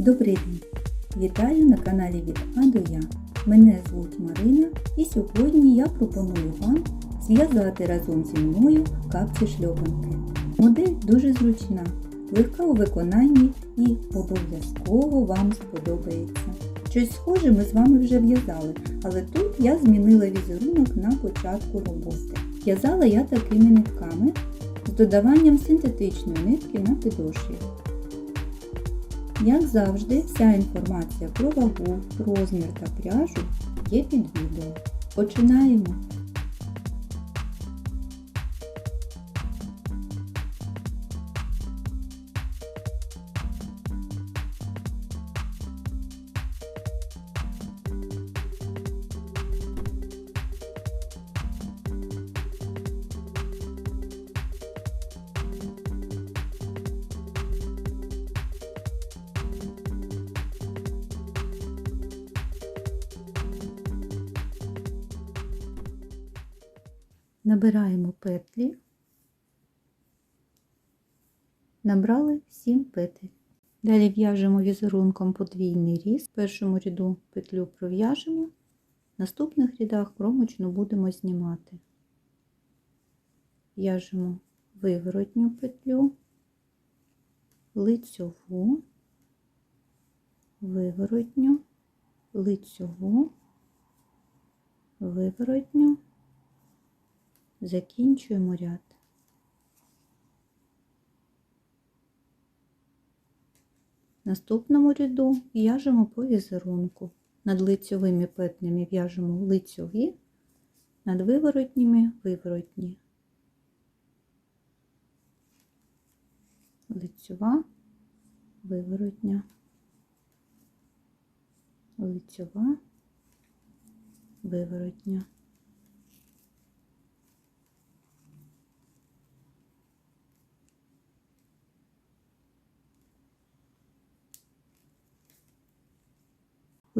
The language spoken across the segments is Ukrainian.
Добрий день! Вітаю на каналі від А до Я. Мене звуть Марина і сьогодні я пропоную вам зв'язати разом зі мною капці шльопанки. Модель дуже зручна, легка у виконанні і обов'язково вам сподобається. Щось схоже ми з вами вже в'язали, але тут я змінила візерунок на початку роботи. В'язала я такими нитками з додаванням синтетичної нитки на підошві. Як завжди, вся інформація про вагу, розмір та пряжу є під відео. Починаємо! Набираємо петлі, набрали 7 петель. Далі в'яжемо візерунком подвійний різ. В першому ряду петлю пров'яжемо, в наступних рядах кромочну будемо знімати. В'яжемо виворотню петлю, лицьову, виворотню, лицьову, виворотню закінчуємо ряд. Наступному ряду в'яжемо по візерунку. Над лицьовими петлями в'яжемо лицьові, над виворотніми виворотні. Лицьова, виворотня, лицьова, виворотня.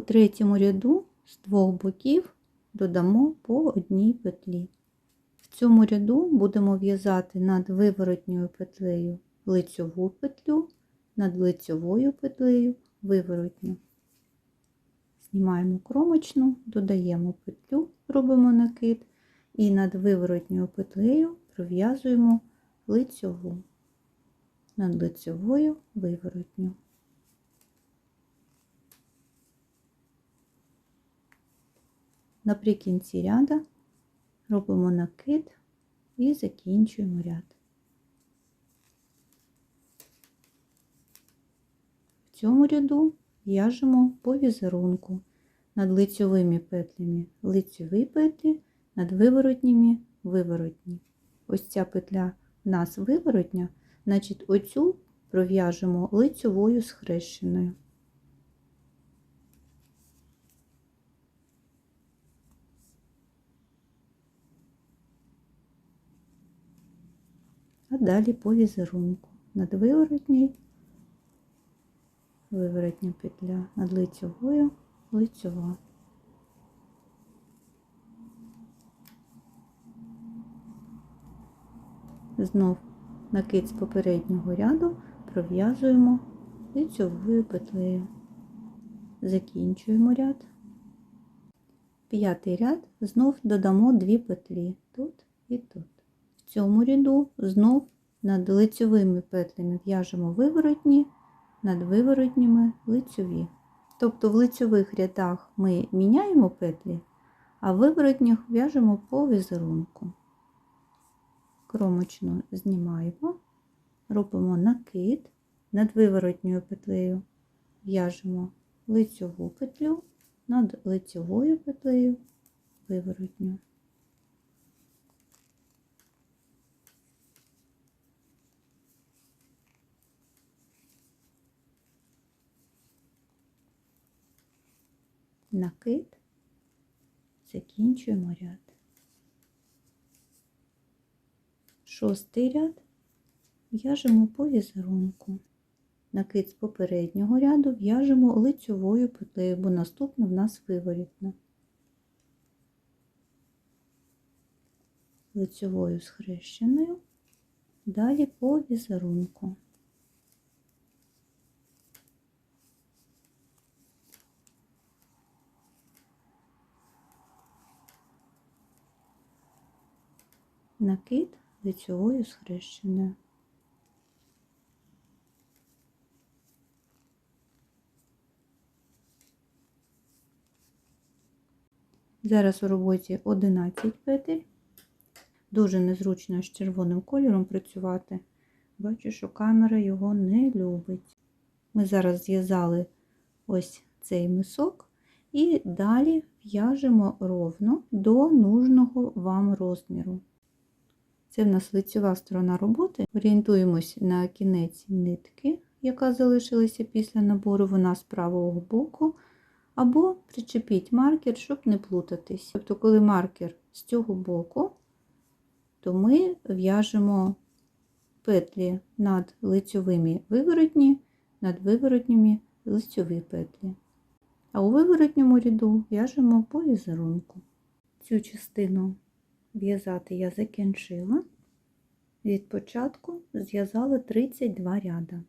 У третьому ряду з двох боків додамо по одній петлі. В цьому ряду будемо в'язати над виворотньою петлею лицьову петлю, над лицьовою петлею виворотню. Знімаємо кромочну, додаємо петлю, робимо накид і над виворотньою петлею пров'язуємо лицьову, над лицьовою виворотню. Наприкінці ряда робимо накид і закінчуємо ряд. В цьому ряду в'яжемо по візерунку над лицьовими петлями лицьові петлі, над виворотніми виворотні. Ось ця петля в нас виворотня, значить оцю пров'яжемо лицьовою схрещеною. Далі по візерунку. Над виворотній, виворотня петля, над лицьовою, лицьова. Знов накид з попереднього ряду пров'язуємо лицьовою петлею. Закінчуємо ряд. П'ятий ряд знов додамо дві петлі тут і тут. В цьому ряду знов над лицьовими петлями в'яжемо виворотні, над виворотніми лицьові. Тобто в лицьових рядах ми міняємо петлі, а в виворотніх в'яжемо по візерунку. Кромочну знімаємо, робимо накид, над виворотньою петлею в'яжемо лицьову петлю, над лицьовою петлею виворотню. Накид, закінчуємо ряд. Шостий ряд в'яжемо по візерунку. Накид з попереднього ряду в'яжемо лицьовою петлею, бо наступна в нас виворітна. Лицьовою схрещеною, далі по візерунку. Накид лицьовою схрещеною. Зараз у роботі 11 петель. Дуже незручно з червоним кольором працювати. Бачу, що камера його не любить. Ми зараз зв'язали ось цей мисок і далі в'яжемо ровно до нужного вам розміру. Це в нас лицьова сторона роботи. Орієнтуємось на кінець нитки, яка залишилася після набору, вона з правого боку. Або причепіть маркер, щоб не плутатись. Тобто, коли маркер з цього боку, то ми в'яжемо петлі над лицьовими виворотні, над виворотніми лицьові петлі. А у виворотньому ряду в'яжемо по візерунку. Цю частину в'язати я закінчила. Від початку зв'язала 32 ряда.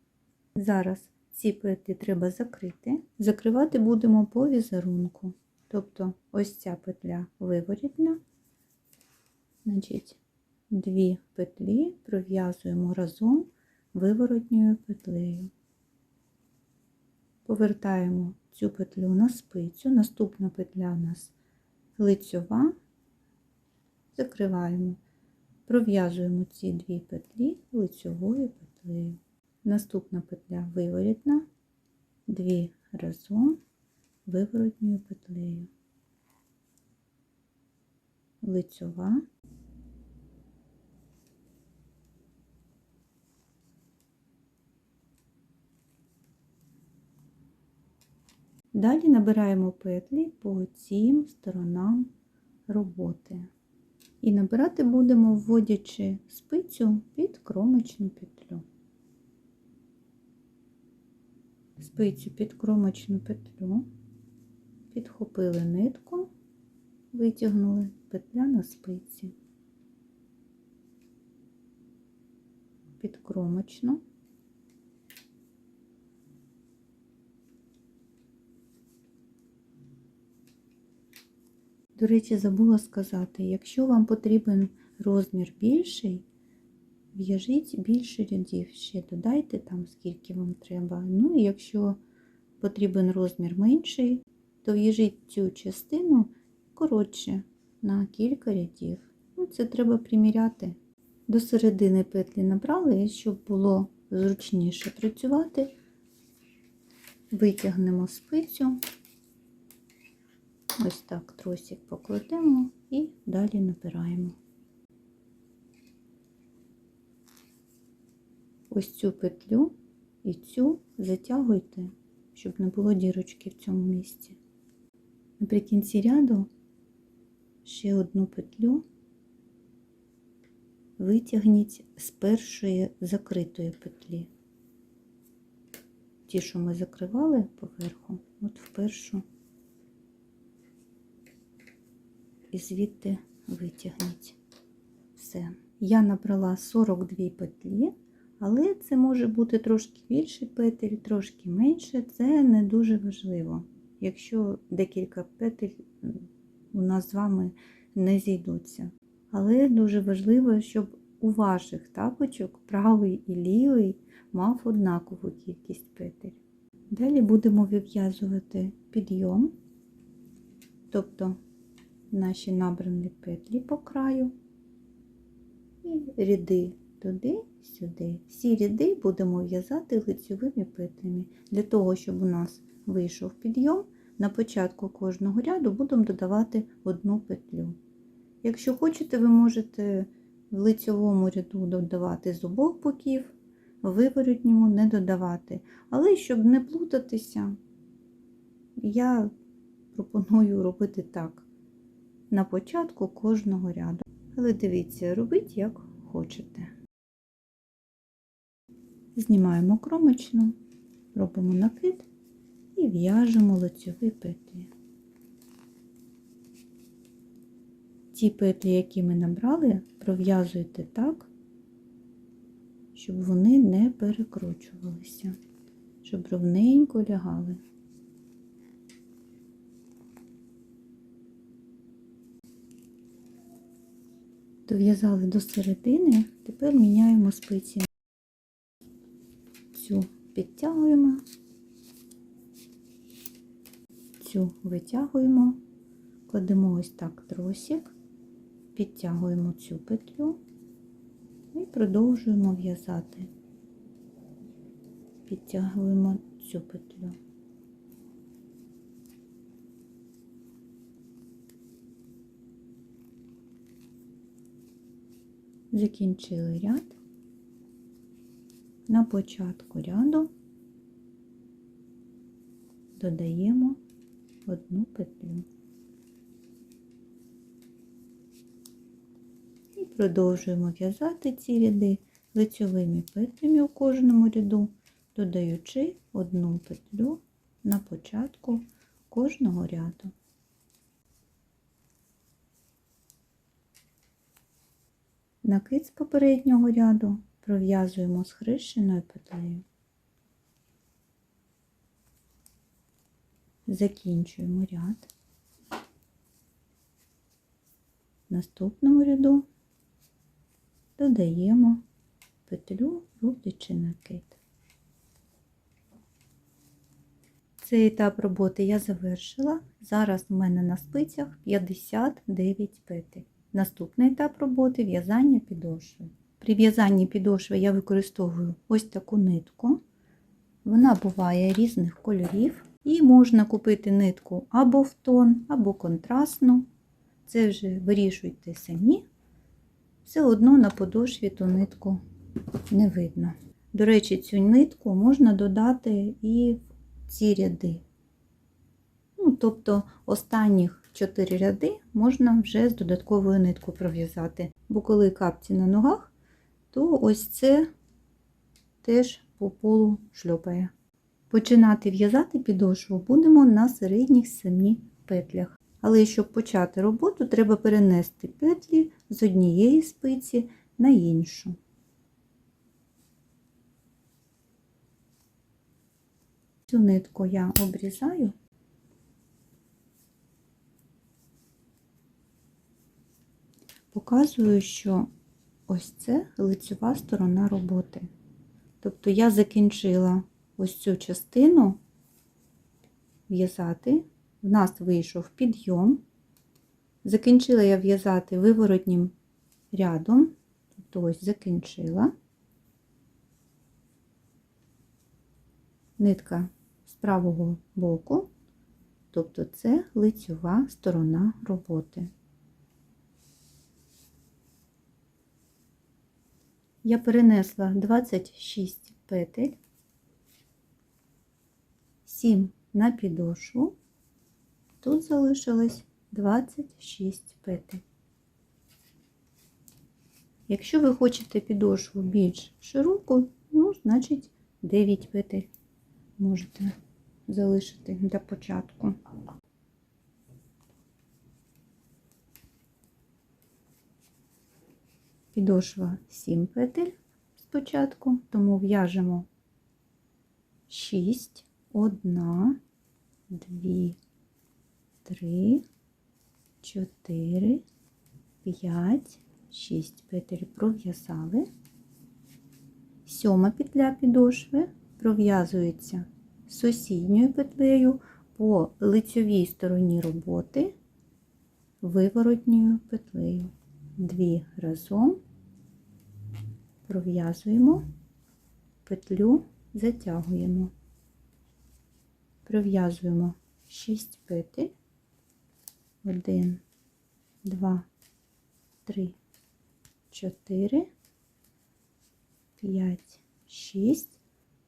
Зараз ці петлі треба закрити. Закривати будемо по візерунку. Тобто ось ця петля виворітна, значить, дві петлі пров'язуємо разом виворотньою петлею. Повертаємо цю петлю на спицю, наступна петля у нас лицьова, закриваємо, пров'язуємо ці дві петлі лицьовою петлею. Наступна петля виворітна, дві разом виворотньою петлею, лицьова, Далі набираємо петлі по цим сторонам роботи. І набирати будемо, вводячи спицю під кромочну петлю. Спицю під кромочну петлю, підхопили нитку, витягнули петля на спиці, під кромочну. До речі, забула сказати, якщо вам потрібен розмір більший, в'яжіть більше рядів, ще додайте там, скільки вам треба. Ну і якщо потрібен розмір менший, то в'яжіть цю частину коротше на кілька рядів. Ну, Це треба приміряти. До середини петлі набрали, щоб було зручніше працювати, витягнемо спицю. Ось так тросик покладемо і далі набираємо. Ось цю петлю і цю затягуйте, щоб не було дірочки в цьому місці. Наприкінці ряду ще одну петлю витягніть з першої закритої петлі. Ті, що ми закривали поверху, от в першу і звідти витягніть. Все. Я набрала 42 петлі, але це може бути трошки більше петель, трошки менше, це не дуже важливо. Якщо декілька петель у нас з вами не зійдуться. Але дуже важливо, щоб у ваших тапочок правий і лівий мав однакову кількість петель. Далі будемо вив'язувати підйом, тобто наші набрані петлі по краю і ряди туди, сюди. Всі ряди будемо в'язати лицьовими петлями. Для того, щоб у нас вийшов підйом, на початку кожного ряду будемо додавати одну петлю. Якщо хочете, ви можете в лицьовому ряду додавати з обох боків, в виворотньому не додавати. Але щоб не плутатися, я пропоную робити так на початку кожного ряду. Але дивіться, робіть як хочете. Знімаємо кромочну, робимо накид і в'яжемо лицьові петлі. Ті петлі, які ми набрали, пров'язуйте так, щоб вони не перекручувалися, щоб ровненько лягали. Дов'язали до середини, тепер міняємо спиці. Цю підтягуємо, цю витягуємо, кладемо ось так тросик, підтягуємо цю петлю і продовжуємо в'язати. Підтягуємо цю петлю. Закінчили ряд. На початку ряду додаємо одну петлю. І продовжуємо в'язати ці ряди лицьовими петлями у кожному ряду, додаючи одну петлю на початку кожного ряду. Накид з попереднього ряду пров'язуємо з хрещеною петлею. Закінчуємо ряд. В наступному ряду додаємо петлю, роблячи накид. Цей етап роботи я завершила. Зараз у мене на спицях 59 петель. Наступний етап роботи в'язання підошви. При в'язанні підошви я використовую ось таку нитку. Вона буває різних кольорів. І можна купити нитку або в тон, або контрастну. Це вже вирішуйте самі. Все одно на подошві ту нитку не видно. До речі, цю нитку можна додати і в ці ряди. Ну, тобто останніх 4 ряди можна вже з додатковою ниткою пров'язати. Бо коли капці на ногах, то ось це теж по полу шльопає. Починати в'язати підошву будемо на середніх 7 петлях. Але щоб почати роботу, треба перенести петлі з однієї спиці на іншу. Цю нитку я обрізаю. Показую, що ось це лицева сторона роботи. Тобто я закінчила ось цю частину в'язати, в нас вийшов підйом. Закінчила я в'язати виворотнім рядом, тобто ось закінчила. Нитка з правого боку, тобто це лицьова сторона роботи. Я перенесла 26 петель, 7 на підошву, тут залишилось 26 петель. Якщо ви хочете підошву більш широку, ну, значить 9 петель можете залишити для початку. Підошва 7 петель спочатку, тому в'яжемо 6, 1, 2, 3, 4, 5, 6 петель пров'язали. Сьома петля підошви пров'язується сусідньою петлею по лицьовій стороні роботи виворотньою петлею. Дві разом. Пров'язуємо, петлю затягуємо, пров'язуємо 6 петель, 1, 2, 3, 4, 5, 6,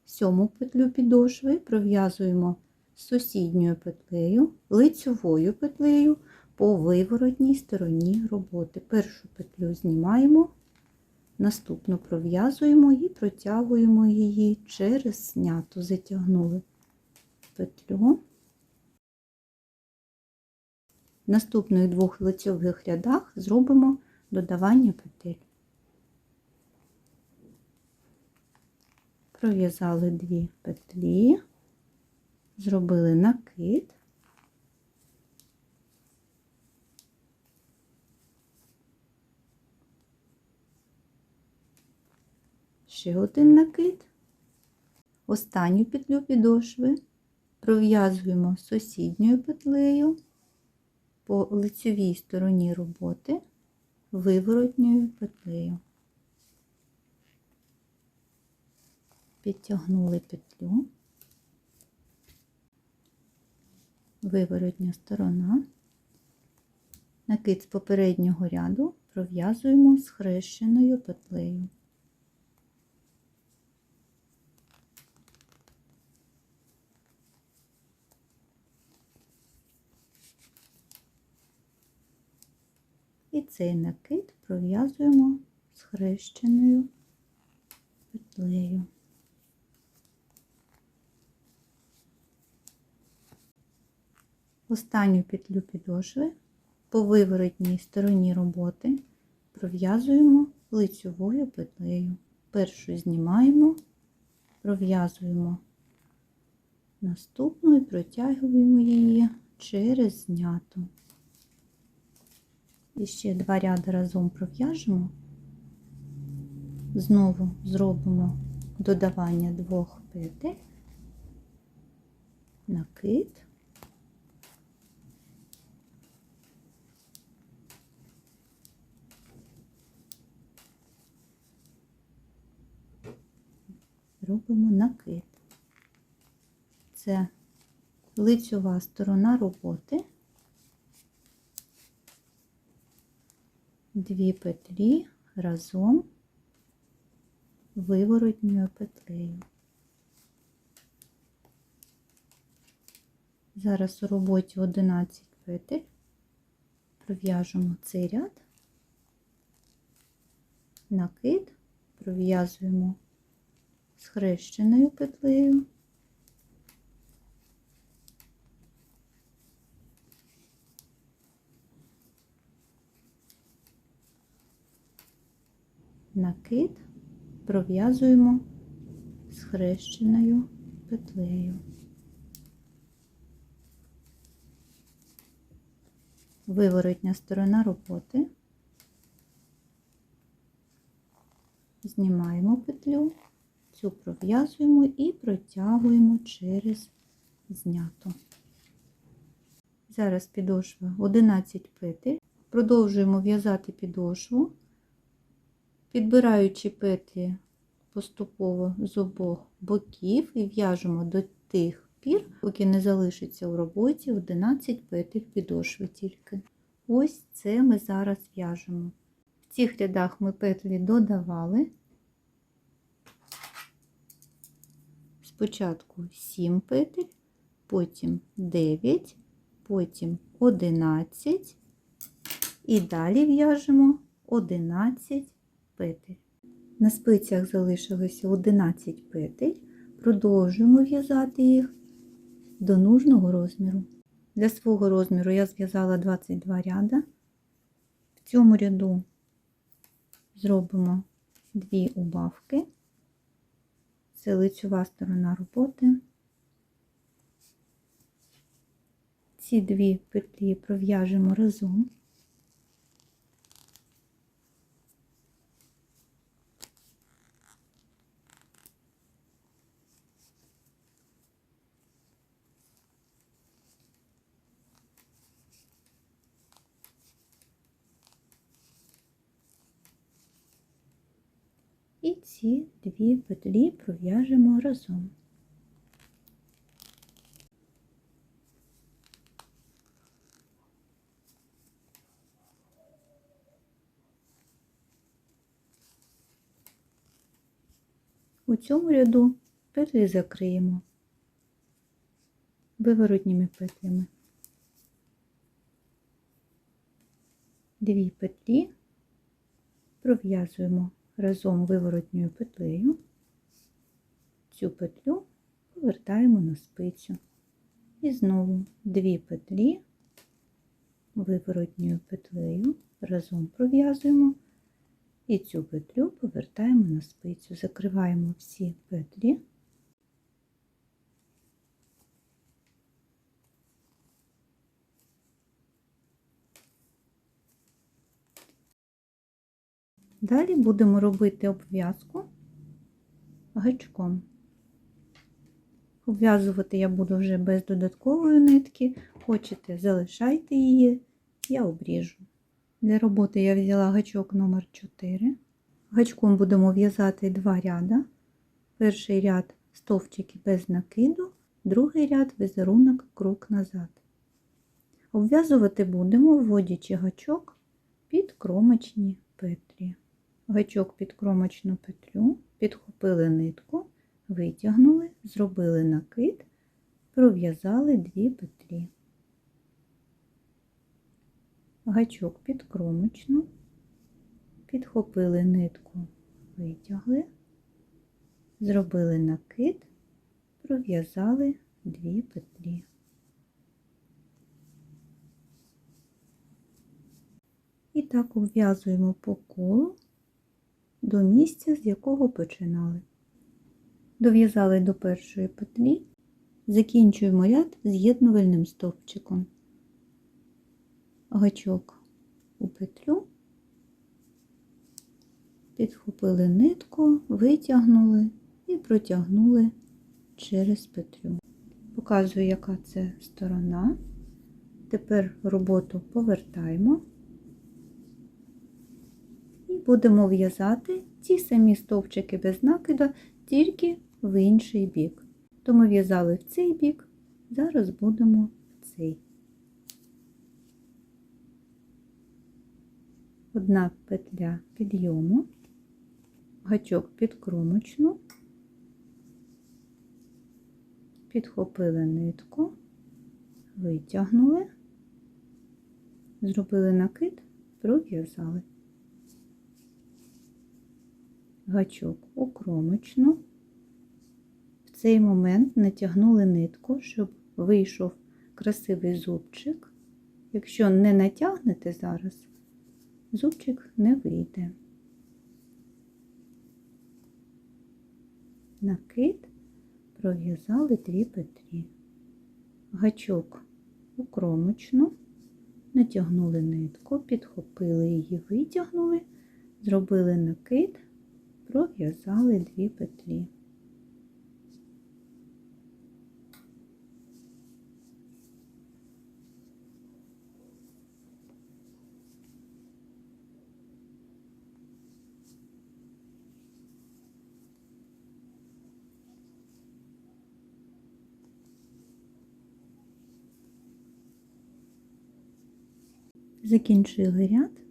сьому петлю підошви. Пров'язуємо сусідньою петлею, лицьовою петлею по виворотній стороні роботи. Першу петлю знімаємо, наступну пров'язуємо і протягуємо її через сняту, затягнули петлю. В наступних двох лицьових рядах зробимо додавання петель. Пров'язали дві петлі, зробили накид. Ще один накид, останню петлю підошви пров'язуємо сусідньою петлею по лицевій стороні роботи виворотньою петлею. Підтягнули петлю, виворотня сторона, накид з попереднього ряду пров'язуємо з хрещеною петлею. І цей накид пров'язуємо з хрещеною петлею. Останню петлю підошви по виворотній стороні роботи пров'язуємо лицьовою петлею. Першу знімаємо, пров'язуємо наступну і протягуємо її через зняту. І ще два ряди разом пров'яжемо, знову зробимо додавання двох петель, накид. Робимо накид. Це лицьова сторона роботи. Дві петлі разом виворотньою петлею. Зараз у роботі 11 петель, пров'яжемо цей ряд, накид, пров'язуємо схрещеною петлею. Накид пров'язуємо схрещеною петлею. Виворотня сторона роботи. Знімаємо петлю, цю пров'язуємо і протягуємо через зняту. Зараз підошва 11 петель. Продовжуємо в'язати підошву, підбираючи петлі поступово з обох боків і в'яжемо до тих пір, поки не залишиться у роботі 11 петель підошви тільки. Ось це ми зараз в'яжемо. В цих рядах ми петлі додавали. Спочатку 7 петель, потім 9, потім 11 і далі в'яжемо 11 петель. На спицях залишилося 11 петель, продовжуємо в'язати їх до нужного розміру. Для свого розміру я зв'язала 22 ряда. В цьому ряду зробимо дві убавки. Це лицьова сторона роботи. Ці дві петлі пров'яжемо разом. І ці дві петлі пров'яжемо разом. У цьому ряду петлі закриємо виворотніми петлями. Дві петлі пров'язуємо разом виворотньою петлею, цю петлю повертаємо на спицю. І знову дві петлі виворотньою петлею разом пров'язуємо і цю петлю повертаємо на спицю, закриваємо всі петлі. Далі будемо робити обв'язку гачком. Обв'язувати я буду вже без додаткової нитки. Хочете, залишайте її, я обріжу. Для роботи я взяла гачок номер 4 Гачком будемо в'язати два ряда. Перший ряд стовпчики без накиду, другий ряд візерунок крок назад. Обв'язувати будемо, вводячи гачок під кромочні. Гачок під кромочну петлю, підхопили нитку, витягнули, зробили накид, пров'язали дві петлі. Гачок під кромочну, підхопили нитку, витягли, зробили накид, пров'язали дві петлі. І так обв'язуємо по колу до місця, з якого починали. Дов'язали до першої петлі, закінчуємо ряд з'єднувальним стовпчиком. Гачок у петлю, підхопили нитку, витягнули і протягнули через петлю. Показую, яка це сторона. Тепер роботу повертаємо будемо в'язати ті самі стовпчики без накида, тільки в інший бік. То ми в'язали в цей бік, зараз будемо в цей. Одна петля підйому, гачок під кромочну, підхопили нитку, витягнули, зробили накид, пров'язали. Гачок у кромочну. В цей момент натягнули нитку, щоб вийшов красивий зубчик. Якщо не натягнете зараз, зубчик не вийде. Накид пров'язали дві петлі. Гачок у кромочну, натягнули нитку, підхопили її, витягнули, зробили накид, пров'язали дві петлі. Закінчили ряд.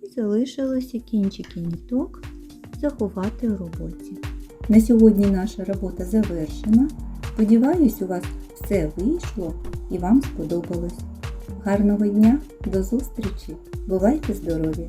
і залишилося кінчики ніток заховати у роботі. На сьогодні наша робота завершена. Сподіваюсь, у вас все вийшло і вам сподобалось. Гарного дня, до зустрічі! Бувайте здорові!